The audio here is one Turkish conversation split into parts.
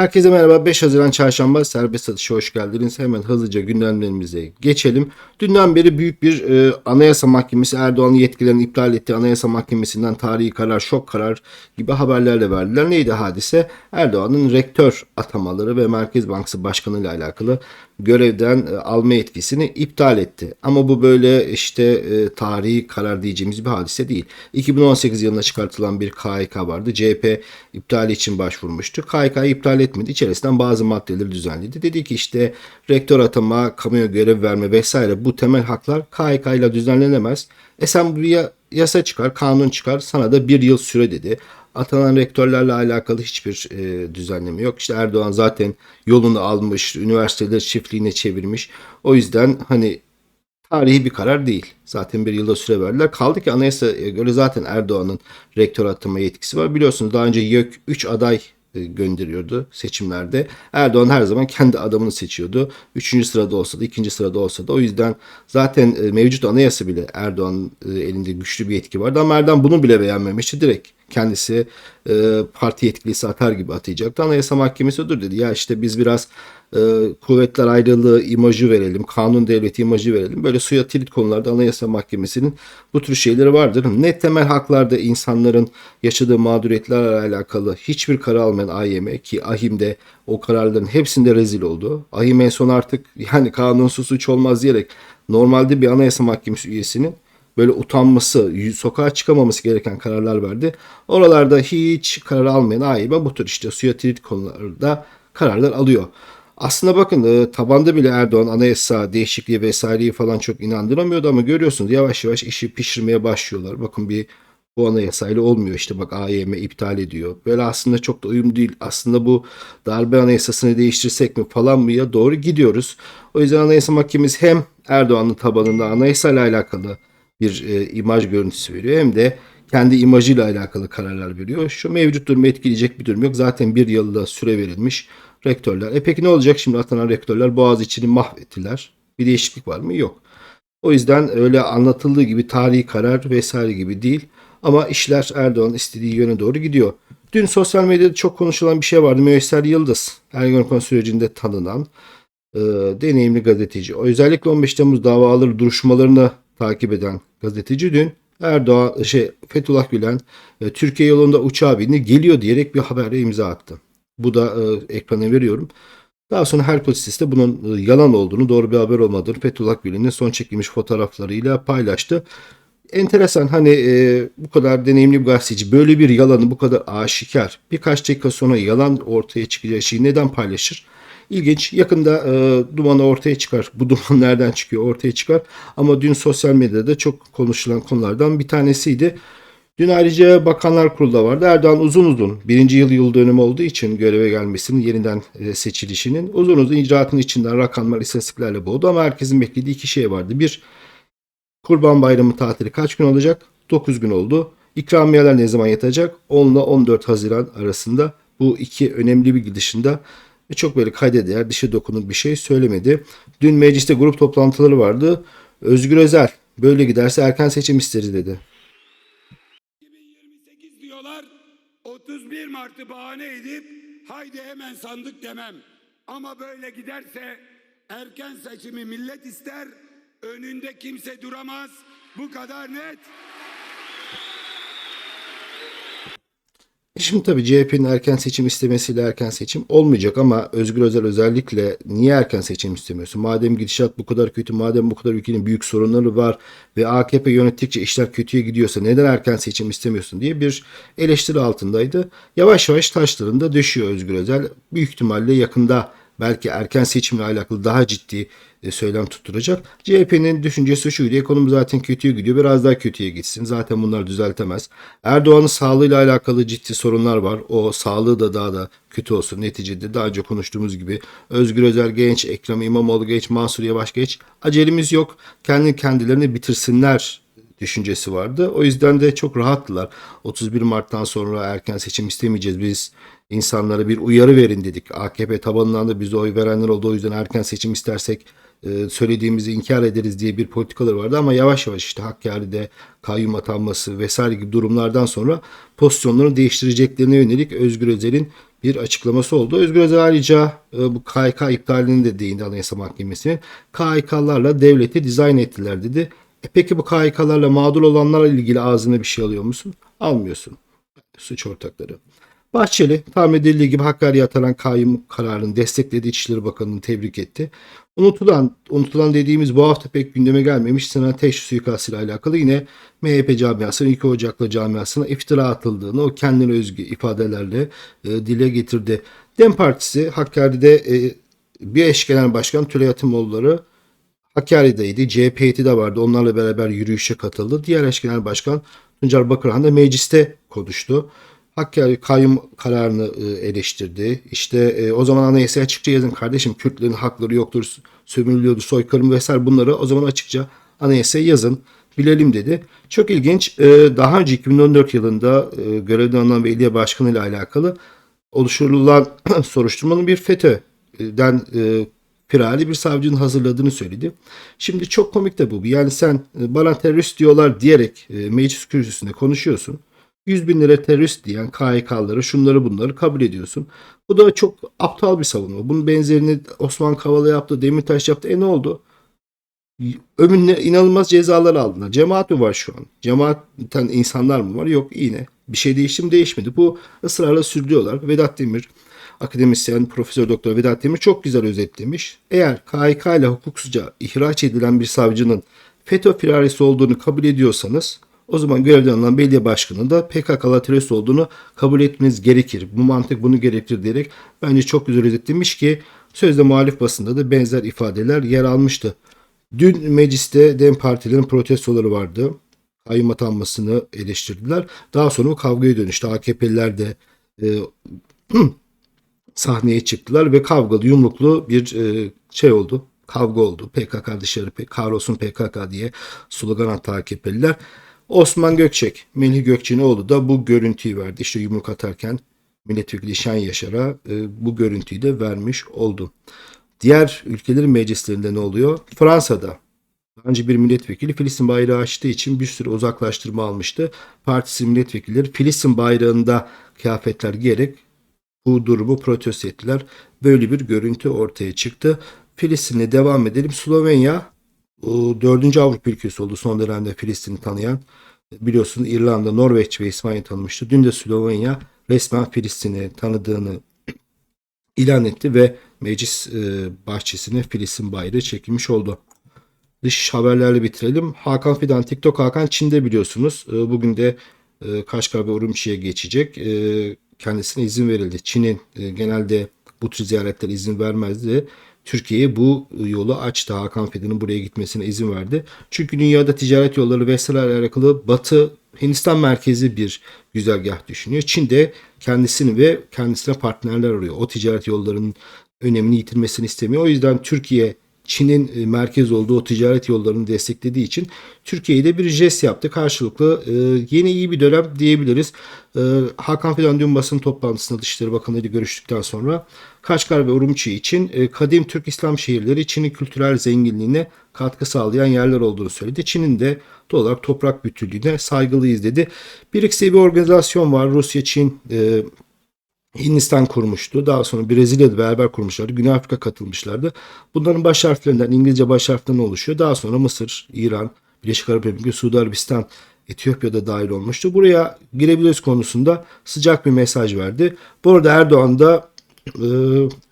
Herkese merhaba. 5 Haziran Çarşamba serbest satışa hoş geldiniz. Hemen hızlıca gündemlerimize geçelim. Dünden beri büyük bir e, Anayasa Mahkemesi Erdoğan'ın yetkilerini iptal ettiği Anayasa Mahkemesi'nden tarihi karar, şok karar gibi haberlerle verdiler. Neydi hadise? Erdoğan'ın rektör atamaları ve Merkez Bankası Başkanı ile alakalı görevden e, alma yetkisini iptal etti. Ama bu böyle işte e, tarihi karar diyeceğimiz bir hadise değil. 2018 yılında çıkartılan bir KHK vardı. CHP iptali için başvurmuştu. KHK'yı iptal etmedi. İçerisinden bazı maddeleri düzenledi. Dedi ki işte rektör atama, kamuya görev verme vesaire bu temel haklar KHK ile düzenlenemez. E sen bir ya- yasa çıkar, kanun çıkar sana da bir yıl süre dedi. Atanan rektörlerle alakalı hiçbir e, düzenleme yok. İşte Erdoğan zaten yolunu almış, üniversiteleri çiftliğine çevirmiş. O yüzden hani tarihi bir karar değil. Zaten bir yılda süre verdiler. Kaldı ki anayasaya göre zaten Erdoğan'ın rektör atama yetkisi var. Biliyorsunuz daha önce YÖK 3 aday gönderiyordu seçimlerde. Erdoğan her zaman kendi adamını seçiyordu. Üçüncü sırada olsa da ikinci sırada olsa da o yüzden zaten e, mevcut anayasa bile Erdoğan'ın e, elinde güçlü bir yetki vardı ama Erdoğan bunu bile beğenmemişti. Direkt kendisi e, parti yetkilisi atar gibi atayacaktı. Anayasa Mahkemesi dur dedi. Ya işte biz biraz e, kuvvetler ayrılığı imajı verelim, kanun devleti imajı verelim. Böyle suya tilit konularda Anayasa Mahkemesi'nin bu tür şeyleri vardır. Net temel haklarda insanların yaşadığı mağduriyetlerle alakalı hiçbir karar almayan AYM ki AHİM'de o kararların hepsinde rezil oldu. AHİM en son artık yani kanunsuz suç olmaz diyerek normalde bir Anayasa Mahkemesi üyesinin böyle utanması, sokağa çıkamaması gereken kararlar verdi. Oralarda hiç karar almayan AYM bu tür işte suya tilit konularda kararlar alıyor. Aslında bakın e, tabanda bile Erdoğan anayasa değişikliği vesaireyi falan çok inandıramıyordu ama görüyorsunuz yavaş yavaş işi pişirmeye başlıyorlar. Bakın bir bu anayasayla olmuyor işte bak AYM iptal ediyor. Böyle aslında çok da uyum değil. Aslında bu darbe anayasasını değiştirsek mi falan mı ya doğru gidiyoruz. O yüzden Anayasa Mahkemesi hem Erdoğan'ın tabanında anayasayla alakalı bir e, imaj görüntüsü veriyor hem de kendi imajıyla alakalı kararlar veriyor. Şu mevcut durumu etkileyecek bir durum yok. Zaten bir yılda süre verilmiş rektörler. E peki ne olacak şimdi atanan rektörler Boğaziçi'ni mahvettiler. Bir değişiklik var mı? Yok. O yüzden öyle anlatıldığı gibi tarihi karar vesaire gibi değil. Ama işler Erdoğan istediği yöne doğru gidiyor. Dün sosyal medyada çok konuşulan bir şey vardı. Müesser Yıldız, Ergenekon sürecinde tanınan e, deneyimli gazeteci. O özellikle 15 Temmuz davaları duruşmalarını takip eden gazeteci dün Erdoğan şey Fethullah Gülen e, Türkiye yolunda uçağa bindi geliyor diyerek bir habere imza attı. Bu da e, ekrana veriyorum. Daha sonra her polis de bunun e, yalan olduğunu, doğru bir haber olmadığını Fethullah Gülen'in son çekilmiş fotoğraflarıyla paylaştı. Enteresan hani e, bu kadar deneyimli bir gazeteci böyle bir yalanı bu kadar aşikar birkaç dakika sonra yalan ortaya çıkacağı şeyi neden paylaşır? İlginç. Yakında e, dumanı ortaya çıkar. Bu duman nereden çıkıyor ortaya çıkar. Ama dün sosyal medyada çok konuşulan konulardan bir tanesiydi. Dün ayrıca Bakanlar Kurulu da vardı. Erdoğan uzun uzun birinci yıl yıl dönümü olduğu için göreve gelmesinin yeniden e, seçilişinin uzun uzun icraatın içinden rakamlar istatistiklerle boğdu ama herkesin beklediği iki şey vardı. Bir Kurban Bayramı tatili kaç gün olacak? 9 gün oldu. İkramiyeler ne zaman yatacak? 10 ile 14 Haziran arasında bu iki önemli bilgi dışında e, çok böyle kayda değer dişe dokunur bir şey söylemedi. Dün mecliste grup toplantıları vardı. Özgür Özel böyle giderse erken seçim isteriz dedi. 2028 diyorlar. 31 Mart'ı bahane edip haydi hemen sandık demem. Ama böyle giderse erken seçimi millet ister. Önünde kimse duramaz. Bu kadar net. Şimdi tabii CHP'nin erken seçim istemesiyle erken seçim olmayacak ama Özgür Özel özellikle niye erken seçim istemiyorsun? Madem gidişat bu kadar kötü, madem bu kadar ülkenin büyük sorunları var ve AKP yönettikçe işler kötüye gidiyorsa neden erken seçim istemiyorsun diye bir eleştiri altındaydı. Yavaş yavaş taşlarında düşüyor Özgür Özel. Büyük ihtimalle yakında belki erken seçimle alakalı daha ciddi e, söylem tutturacak. CHP'nin düşüncesi şuydu. Ekonomi zaten kötüye gidiyor. Biraz daha kötüye gitsin. Zaten bunlar düzeltemez. Erdoğan'ın sağlığıyla alakalı ciddi sorunlar var. O sağlığı da daha da kötü olsun. Neticede daha önce konuştuğumuz gibi Özgür Özel genç, Ekrem İmamoğlu genç, Mansur Yavaş genç. Acelemiz yok. Kendi kendilerini bitirsinler düşüncesi vardı. O yüzden de çok rahattılar. 31 Mart'tan sonra erken seçim istemeyeceğiz. Biz insanlara bir uyarı verin dedik. AKP tabanından da bize oy verenler oldu. O yüzden erken seçim istersek e, söylediğimizi inkar ederiz diye bir politikaları vardı ama yavaş yavaş işte Hakkari'de kayyum atanması vesaire gibi durumlardan sonra pozisyonlarını değiştireceklerine yönelik Özgür Özel'in bir açıklaması oldu. Özgür Özel ayrıca e, bu KHK iptalini de değindi Anayasa Mahkemesi. KHK'larla devleti dizayn ettiler dedi. E peki bu KHK'larla mağdur olanlarla ilgili ağzına bir şey alıyor musun? Almıyorsun. Suç ortakları. Bahçeli tahmin edildiği gibi Hakkari'ye atanan kayyum kararını destekledi. İçişleri Bakanı'nı tebrik etti. Unutulan, unutulan dediğimiz bu hafta pek gündeme gelmemiş Sinan Teş suikastıyla alakalı yine MHP camiasının 2 Ocak'la camiasına iftira atıldığını o kendine özgü ifadelerle e, dile getirdi. Dem Partisi Hakkari'de e, bir eş genel başkan Tülay Atımoğulları Hakkari'deydi. CHP heyeti de vardı. Onlarla beraber yürüyüşe katıldı. Diğer eş genel başkan Tuncer Bakırhan da mecliste konuştu. Hakkari kayyum kararını e, eleştirdi. İşte e, o zaman anayasaya açıkça yazın kardeşim Kürtlerin hakları yoktur, sömürülüyordu, soykırım vesaire bunları o zaman açıkça anayasaya yazın bilelim dedi. Çok ilginç. E, Daha önce 2014 yılında görevden alınan belediye başkanı ile alakalı oluşturulan soruşturmanın bir FETÖ'den firari bir savcının hazırladığını söyledi. Şimdi çok komik de bu. Yani sen e, bana terörist diyorlar diyerek e, meclis kürsüsünde konuşuyorsun. 100 bin lira terörist diyen KHK'ları şunları bunları kabul ediyorsun. Bu da çok aptal bir savunma. Bunun benzerini Osman Kavala yaptı, Demirtaş yaptı. E ne oldu? Ömünle inanılmaz cezalar aldılar. Cemaat mi var şu an? Cemaatten insanlar mı var? Yok yine. Bir şey değişti mi? Değişmedi. Bu ısrarla sürdürüyorlar. Vedat Demir, akademisyen Profesör Doktor Vedat Demir çok güzel özetlemiş. Eğer KHK ile hukuksuzca ihraç edilen bir savcının FETÖ firarisi olduğunu kabul ediyorsanız o zaman görevden alınan belediye başkanının da PKK'lı terörist olduğunu kabul etmeniz gerekir. Bu mantık bunu gerektir diyerek bence çok güzel özetlemiş ki sözde muhalif basında da benzer ifadeler yer almıştı. Dün mecliste DEM partilerin protestoları vardı. Kayyum atanmasını eleştirdiler. Daha sonra o kavgaya dönüştü. AKP'liler de e, sahneye çıktılar ve kavgalı yumruklu bir e, şey oldu. Kavga oldu. PKK dışarı kahrolsun PKK diye slogan attı AKP'liler. Osman Gökçek, Melih Gökçe'nin oğlu da bu görüntüyü verdi. İşte yumruk atarken milletvekili Şen Yaşar'a e, bu görüntüyü de vermiş oldu. Diğer ülkelerin meclislerinde ne oluyor? Fransa'da önce bir milletvekili Filistin bayrağı açtığı için bir sürü uzaklaştırma almıştı. Partisi milletvekilleri Filistin bayrağında kıyafetler giyerek bu durumu protesto ettiler. Böyle bir görüntü ortaya çıktı. Filistin'e devam edelim. Slovenya dördüncü Avrupa ülkesi oldu son dönemde Filistin'i tanıyan. Biliyorsunuz İrlanda, Norveç ve İspanya tanımıştı. Dün de Slovenya resmen Filistin'i tanıdığını ilan etti ve meclis e, bahçesine Filistin bayrağı çekilmiş oldu. Dış haberlerle bitirelim. Hakan Fidan, TikTok Hakan Çin'de biliyorsunuz. E, bugün de e, Kaşgar ve Urumçi'ye geçecek. E, kendisine izin verildi. Çin'in e, genelde bu tür ziyaretlere izin vermezdi. Türkiye'ye bu yolu açtı. Hakan Fidan'ın buraya gitmesine izin verdi. Çünkü dünyada ticaret yolları vesairelerle alakalı Batı Hindistan merkezi bir güzergah düşünüyor. Çin de kendisini ve kendisine partnerler arıyor. O ticaret yollarının önemini yitirmesini istemiyor. O yüzden Türkiye Çin'in e, merkez olduğu o ticaret yollarını desteklediği için Türkiye'ye de bir jest yaptı. Karşılıklı e, yeni iyi bir dönem diyebiliriz. E, Hakan Fidan dün basın toplantısında Dışişleri Bakanı ile görüştükten sonra Kaşgar ve Urumçi için kadim Türk İslam şehirleri Çin'in kültürel zenginliğine katkı sağlayan yerler olduğunu söyledi. Çin'in de doğal olarak toprak bütünlüğüne saygılıyız dedi. BRICS'te bir organizasyon var. Rusya, Çin, Hindistan kurmuştu. Daha sonra Brezilya'da beraber kurmuşlardı. Güney Afrika katılmışlardı. Bunların baş harflerinden İngilizce baş harflerinden oluşuyor. Daha sonra Mısır, İran, Birleşik Arap Emirlikleri, Suudi Arabistan, Etiyopya'da dahil olmuştu. Buraya girebiliriz konusunda sıcak bir mesaj verdi. Bu arada Erdoğan da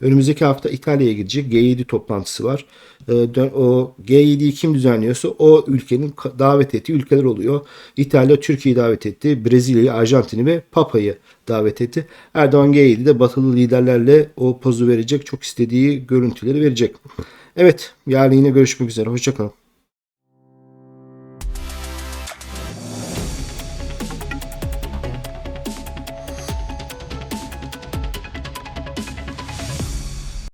önümüzdeki hafta İtalya'ya gidecek. G7 toplantısı var. E, dön- o G7'yi kim düzenliyorsa o ülkenin davet ettiği ülkeler oluyor. İtalya Türkiye'yi davet etti. Brezilya'yı, Arjantin'i ve Papa'yı davet etti. Erdoğan G7'de batılı liderlerle o pozu verecek. Çok istediği görüntüleri verecek. Evet yarın yine görüşmek üzere. Hoşçakalın.